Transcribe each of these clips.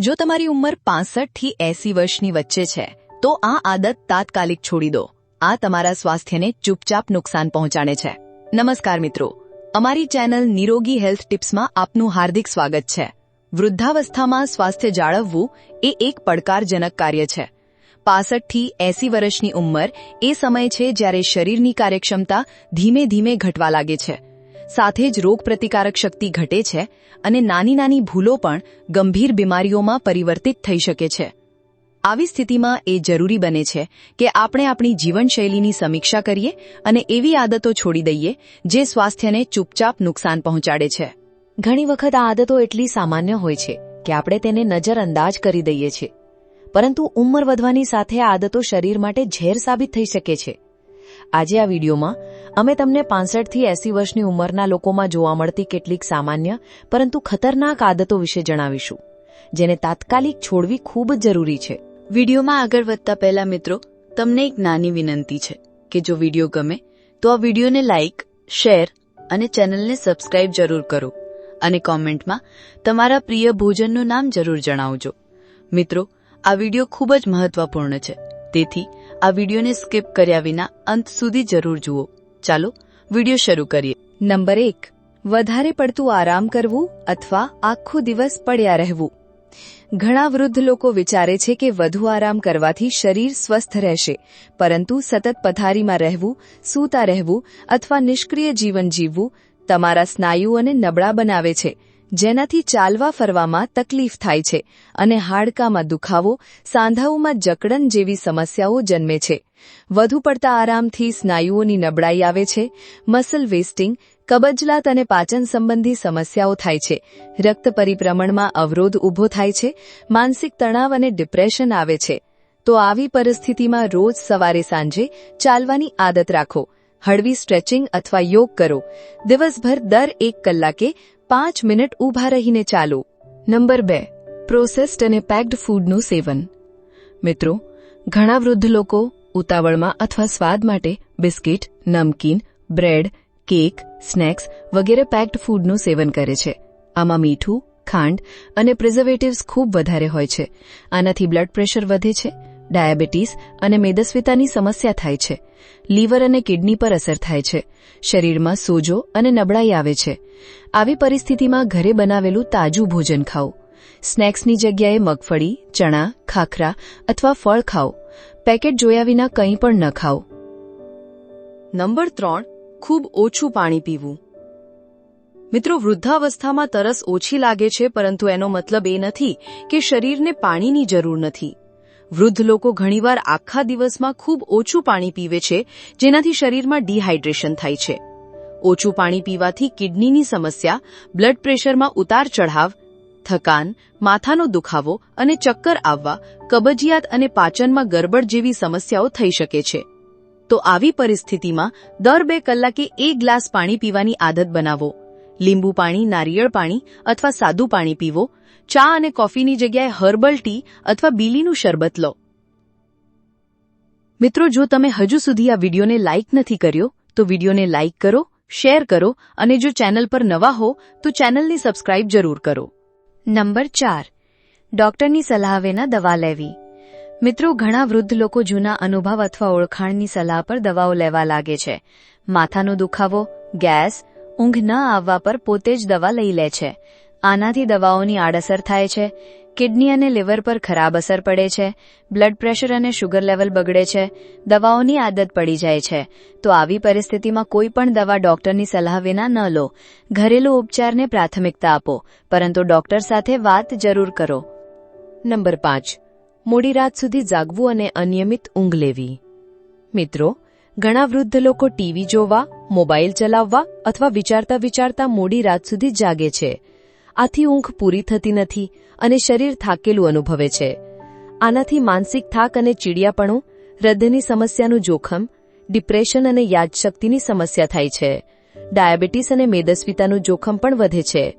જો તમારી ઉંમર પાસઠથી એસી વર્ષની વચ્ચે છે, તો આ આદત તાત્કાલિક છોડી દો. આ તમારા સ્વાસ્થ્યને ચૂપચાપ નુકસાન પહોંચાડે છે. નમસ્કાર મિત્રો. અમારી ચેનલ નિરોગી હેલ્થ ટિપ્સમાં આપનું હાર્દિક સ્વાગત છે. વૃદ્ધાવસ્થામાં સ્વાસ્થ્ય જાળવવું એ એક પડકારજનક કાર્ય છે. પાસઠથી એસી વર્ષની ઉંમર એ સમય છે જ્યારે શરીરની કાર્યક્ષમતા ધીમે ધીમે ઘટવા લાગે છે. સાથે જ રોગપ્રતિકારક શક્તિ ઘટે છે અને નાની નાની ભૂલો પણ ગંભીર બીમારીઓમાં પરિવર્તિત થઈ શકે છે. આવી સ્થિતિમાં એ જરૂરી બને છે કે આપણે આપણી જીવનશૈલીની સમીક્ષા કરીએ અને એવી આદતો છોડી દઈએ જે સ્વાસ્થ્યને ચૂપચાપ નુકસાન પહોંચાડે છે. ઘણી વખત આ આદતો એટલી સામાન્ય હોય છે કે આપણે તેને નજરઅંદાજ કરી દઈએ છીએ. પરંતુ ઉંમર વધવાની સાથે આ આદતો શરીર માટે ઝેર સાબિત થઈ શકે છે. આજે આ વિડીયોમાં અમે તમને પાંસઠથી એસી વર્ષની ઉંમરના લોકોમાં જોવા મળતી કેટલીક સામાન્ય, પરંતુ ખતરનાક આદતો વિશે જણાવીશું, જેને તાત્કાલિક છોડવી ખૂબ જ જરૂરી છે. વિડીયોમાં આગળ વધતા પહેલા મિત્રો, તમને એક નાની વિનંતી છે કે જો વીડિયો ગમે, તો આ વિડીયોને લાઇક શેર અને ચેનલને સબસ્ક્રાઇબ જરૂર કરો અને કોમેન્ટમાં તમારા પ્રિય ભોજનનું નામ જરૂર જણાવજો. મિત્રો, આ વીડિયો ખૂબ જ મહત્વપૂર્ણ છે, તેથી આ વિડીયોને સ્કીપ કર્યા વિના અંત સુધી જરૂર જુઓ. ચાલો વીડિયો શરૂ કરીએ. નંબર એક, વધારે પડતું આરામ કરવું અથવા આખો દિવસ પડ્યા રહેવું. ઘણા વૃદ્ધ લોકો વિચારે છે કે વધુ આરામ કરવાથી શરીર સ્વસ્થ રહેશે, પરંતુ સતત પથારીમાં રહેવું, સૂતા રહેવું અથવા નિષ્ક્રિય જીવન જીવવું તમારા સ્નાયુઓને નબળા બનાવે છે. જેનાથી ચાલવા ફરવામાં તકલીફ થાય છે અને હાડકામાં દુખાવો, સાંધાઓમાં જકડન જેવી સમસ્યાઓ જન્મે છે. વધુ પડતા આરામથી સ્નાયુઓની નબળાઈ આવે છે, મસલ વેસ્ટિંગ, કબજલાત અને પાચન સંબંધી સમસ્યાઓ થાય છે. રક્ત પરિભ્રમણમાં અવરોધ ઊભો થાય છે, માનસિક તણાવ અને ડિપ્રેશન આવે છે. તો આવી પરિસ્થિતિમાં રોજ સવારે સાંજે ચાલવાની આદત રાખો. હળવી સ્ટ્રેચિંગ અથવા યોગ કરો. દિવસભર દર એક કલાકે પાંચ મિનિટ ઊભા રહીને ચાલો. નંબર બે, પ્રોસેસ્ડ અને પેક્ડ ફૂડનું સેવન. મિત્રો, ઘણા વૃદ્ધ લોકો ઉતાવળમાં અથવા સ્વાદ માટે બિસ્કિટ, નમકીન, બ્રેડ, કેક, સ્નેક્સ વગેરે પેક્ડ ફૂડનું સેવન કરે છે. આમાં મીઠું, ખાંડ અને પ્રિઝર્વેટિવ્સ ખૂબ વધારે હોય છે. આનાથી બ્લડ પ્રેશર વધે છે ડાયાબિટીસ અને મેદસ્વીતાની સમસ્યા થાય છે. લીવર અને કિડની પર અસર થાય છે. શરીરમાં સોજો અને નબળાઈ આવે છે. આવી પરિસ્થિતિમાં ઘરે બનાવેલું તાજું ભોજન ખાઓ. સ્નેક્સની જગ્યાએ મગફળી, ચણા, ખાખરા અથવા ફળ ખાઓ. પેકેટ જોયા વિના કંઈ પણ ન ખાઓ. નંબર ત્રણ, ખૂબ ઓછું પાણી પીવું. મિત્રો, વૃદ્ધાવસ્થામાં તરસ ઓછી લાગે છે, પરંતુ એનો મતલબ એ નથી કે શરીરને પાણીની જરૂર નથી. વૃદ્ધ લોકો ઘણીવાર આખા દિવસમાં ખૂબ ઓછું પાણી પીવે છે, જેનાથી શરીરમાં ડિહાઇડ્રેશન થાય છે. ઓછું પાણી પીવાથી કિડનીની સમસ્યા, બ્લડ પ્રેશરમાં ઉતાર ચઢાવ, થકાન, માથાનો દુખાવો અને ચક્કર આવવા, કબજિયાત અને પાચનમાં ગરબડ જેવી સમસ્યાઓ થઈ શકે છે. તો આવી પરિસ્થિતિમાં દર બે કલાકે એક ગ્લાસ પાણી પીવાની આદત બનાવો. લીંબુ પાણી, નારિયેળ પાણી અથવા સાદું પાણી પીવો. ચા અને કોફીની જગ્યાએ હર્બલ ટી અથવા બીલીનું શરબત લો. મિત્રો, જો તમે હજુ સુધી આ વિડીયોને લાઇક નથી કર્યો, તો વિડીયોને લાઇક કરો, શેર કરો અને જો ચેનલ પર નવા હો, તો ચેનલને સબસ્ક્રાઇબ જરૂર કરો. નંબર ચાર. ડોક્ટરની સલાહ વિના દવા લેવી. મિત્રો, ઘણા વૃદ્ધ લોકો જૂના અનુભવ અથવા ઓળખાણની સલાહ પર દવાઓ લેવા લાગે છે. માથાનો દુખાવો, ગેસ ઊંઘ ન આવવા પર પોતે જ દવા લઈ લે છે. આનાથી દવાઓની આડઅસર થાય છે. કિડની અને લીવર પર ખરાબ અસર પડે છે. બ્લડ પ્રેશર અને શુગર લેવલ બગડે છે. દવાઓની આદત પડી જાય છે. તો આવી પરિસ્થિતિમાં કોઈ પણ દવા ડોક્ટરની સલાહ વિના ન લો. ઘરેલુ ઉપચારને પ્રાથમિકતા આપો. પરંતુ ડોક્ટર સાથે વાત જરૂર કરો. નંબર પાંચ. મોડી રાત સુધી જાગવું અને અનિયમિત ઊંઘ લેવી. મિત્રો ઘણા વૃદ્ધ લોકો ટીવી જોવા, મોબાઈલ ચલાવવા અથવા વિચારતા વિચારતા મોડી રાત સુધી જાગે છે. આથી ઊંઘ પૂરી થતી નથી અને શરીર થાકેલું અનુભવે છે. આનાથી માનસિક થાક અને ચીડિયાપણું, હૃદયની સમસ્યાનું જોખમ, ડિપ્રેશન અને યાદશક્તિની સમસ્યા થાય છે. ડાયાબિટીસ અને મેદસ્વીતાનું જોખમ પણ વધે છે.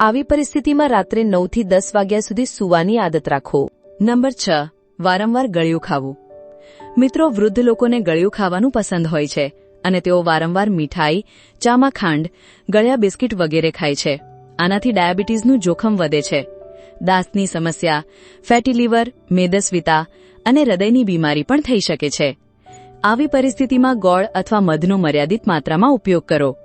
આવી પરિસ્થિતિમાં રાત્રે નવથી દસ વાગ્યા સુધી સૂવાની આદત રાખો. નંબર છ. વારંવાર ગળ્યું ખાવું. મિત્રો વૃદ્ધ લોકોને ગળ્યું ખાવાનું પસંદ હોય છે અને તેઓ વારંવાર મીઠાઈ ચામાં ખાંડ ગળ્યા બિસ્કિટ વગેરે ખાય છે. આનાથી ડાયાબિટીસનું જોખમ વધે છે. દાંતની સમસ્યા, ફેટી લીવર, મેદસ્વિતા અને હૃદયની બીમારી પણ થઈ શકે છે. આવી પરિસ્થિતિમાં ગોળ અથવા મધનો મર્યાદિત માત્રામાં ઉપયોગ કરો.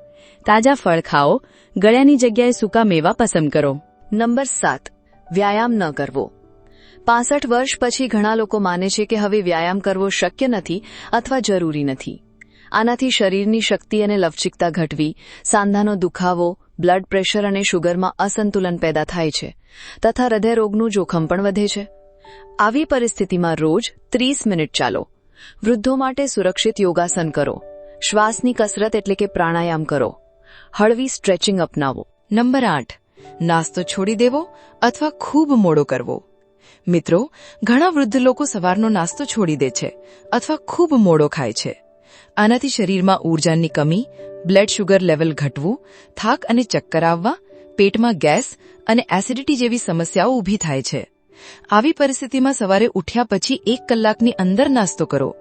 તાજા ફળ ખાઓ, ગળ્યાની જગ્યાએ સૂકા મેવા પસંદ કરો. નંબર સાત. વ્યાયામ ન કરવો. પાસઠ વર્ષ પછી ઘણા લોકો માને છે કે હવે વ્યાયામ કરવો શક્ય નથી અથવા જરૂરી નથી. આનાથી શરીરની શક્તિ અને લવચિકતા ઘટવી, સાંધાનો દુખાવો, બ્લડ પ્રેશર અને શુગરમાં અસંતુલન પેદા થાય છે તથા હૃદયરોગનું જોખમ પણ વધે છે. આવી પરિસ્થિતિમાં રોજ ત્રીસ મિનિટ ચાલો. વૃદ્ધો માટે સુરક્ષિત યોગાસન કરો. શ્વાસની કસરત એટલે કે પ્રાણાયામ કરો. હળવી સ્ટ્રેચિંગ અપનાવો. નંબર આઠ. નાસ્તો છોડી દેવો અથવા ખૂબ મોડો કરવો. મિત્રો, ઘણા વૃદ્ધ લોકો સવારનો નાસ્તો છોડી દે છે અથવા ખૂબ મોડો ખાય છે. આનાથી શરીરમાં ઊર્જાની કમી, બ્લડ શુગર લેવલ ઘટવું, થાક અને ચક્કર આવવા, પેટમાં ગેસ અને એસિડિટી જેવી સમસ્યાઓ ઊભી થાય છે. આવી પરિસ્થિતિમાં સવારે ઉઠ્યા પછી એક કલાકની અંદર નાસ્તો કરો.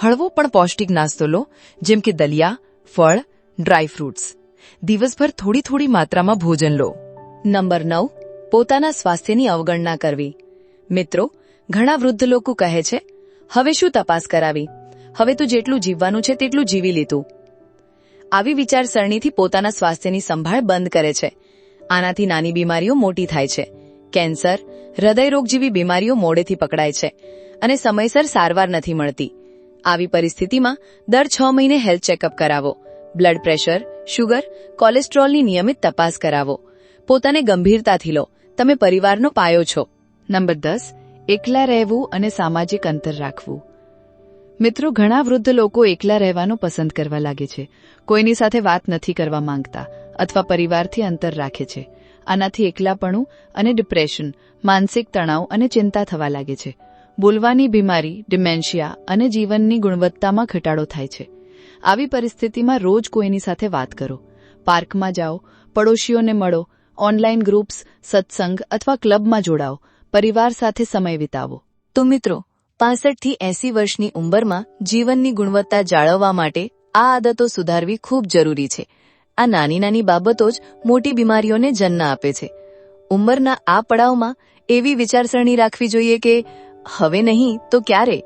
હળવો પણ પૌષ્ટિક નાસ્તો લો, જેમ કે દલિયા, ફળ, ડ્રાય ફ્રૂટ્સ. દિવસભર થોડી થોડી માત્રામાં ભોજન લો. નંબર નવ, પોતાના સ્વાસ્થ્યની અવગણના કરવી. મિત્રો, ઘણા વૃદ્ધ લોકો કહે છે, હવે શું તપાસ કરાવી? હવે તો જેટલું જીવવાનું છે તેટલું જીવી લીધું આવી વિચારસરણીથી પોતાના સ્વાસ્થ્યની સંભાળ બંધ કરે છે. આનાથી નાની બીમારીઓ મોટી થાય છે. કેન્સર, હૃદયરોગ જેવી બીમારીઓ મોડેથી પકડાય છે અને સમયસર સારવાર નથી મળતી. આવી પરિસ્થિતિમાં દર છ મહિને હેલ્થ ચેકઅપ કરાવો. બ્લડ પ્રેશર, શુગર, કોલેસ્ટ્રોલની નિયમિત તપાસ કરાવો. પોતાને ગંભીરતાથી લો. તમે પરિવારનો પાયો છો. નંબર દસ, એકલા રહેવું અને સામાજિક અંતર રાખવું. મિત્રો, ઘણા વૃદ્ધ લોકો એકલા રહેવાનું પસંદ કરવા લાગે છે. કોઈની સાથે વાત નથી કરવા માંગતા અથવા પરિવારથી અંતર રાખે છે. આનાથી એકલાપણું અને ડિપ્રેશન માનસિક તણાવ અને ચિંતા થવા લાગે છે. બોલવાની બીમારી ડિમેન્શિયા અને જીવનની ગુણવત્તામાં ઘટાડો થાય છે. આવી પરિસ્થિતિમાં રોજ કોઈની સાથે વાત કરો. પાર્કમાં જાઓ, પડોશીઓને મળો, ઓનલાઈન ગ્રુપ્સ, સત્સંગ અથવા ક્લબમાં જોડાઓ. પરિવાર સાથે સમય વિતાવો. તો મિત્રો પાસઠથી એસી વર્ષની ઉંમરમાં જીવનની ગુણવત્તા જાળવવા માટે આ આદતો સુધારવી ખૂબ જરૂરી છે. આ નાની નાની બાબતો જ મોટી બીમારીઓને જન્મ આપે છે. ઉંમરના આ પડાવમાં એવી વિચારસરણી રાખવી જોઈએ કે, હવે નહીં તો ક્યારે?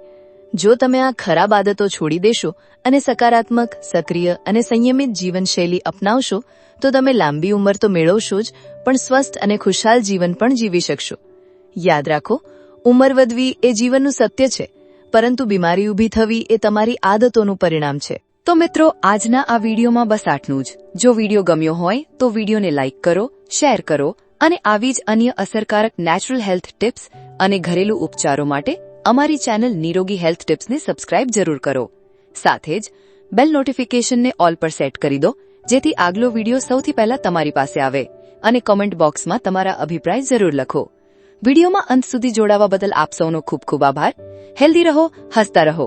જો તમે આ ખરાબ આદતો છોડી દેશો અને સકારાત્મક, સક્રિય અને સંયમિત જીવનશૈલી અપનાવશો, તો તમે લાંબી ઉંમર તો મેળવશો જ, પણ સ્વસ્થ અને ખુશાલ જીવન પણ જીવી શકશો. યાદ રાખો, ઉંમર વધવી એ જીવનનું સત્ય છે, પરંતુ બીમારી ઊભી થવી એ તમારી આદતોનું પરિણામ છે. તો મિત્રો, આજના આ વિડીયોમાં બસ આટલું જ. જો વીડિયો ગમ્યો હોય, તો વિડીયોને લાઇક કરો, શેર કરો અને આવી જ અન્ય અસરકારક નેચરલ હેલ્થ ટિપ્સ અને ઘરેલુ ઉપચારો માટે અમારી ચેનલ નિરોગી હેલ્થ ટિપ્સને સબસ્ક્રાઇબ જરૂર કરો. સાથે જ, બેલ નોટિફિકેશનને ઓલ પર સેટ કરી દો, જેથી આગલો વીડિયો સૌથી પહેલા તમારી પાસે આવે અને કોમેન્ટ બોક્સમાં તમારા અભિપ્રાય જરૂર લખો. વિડીયોમાં અંત સુધી જોડાવા બદલ આપ સૌનો ખૂબ ખૂબ આભાર. હેલ્ધી રહો હસતા રહો.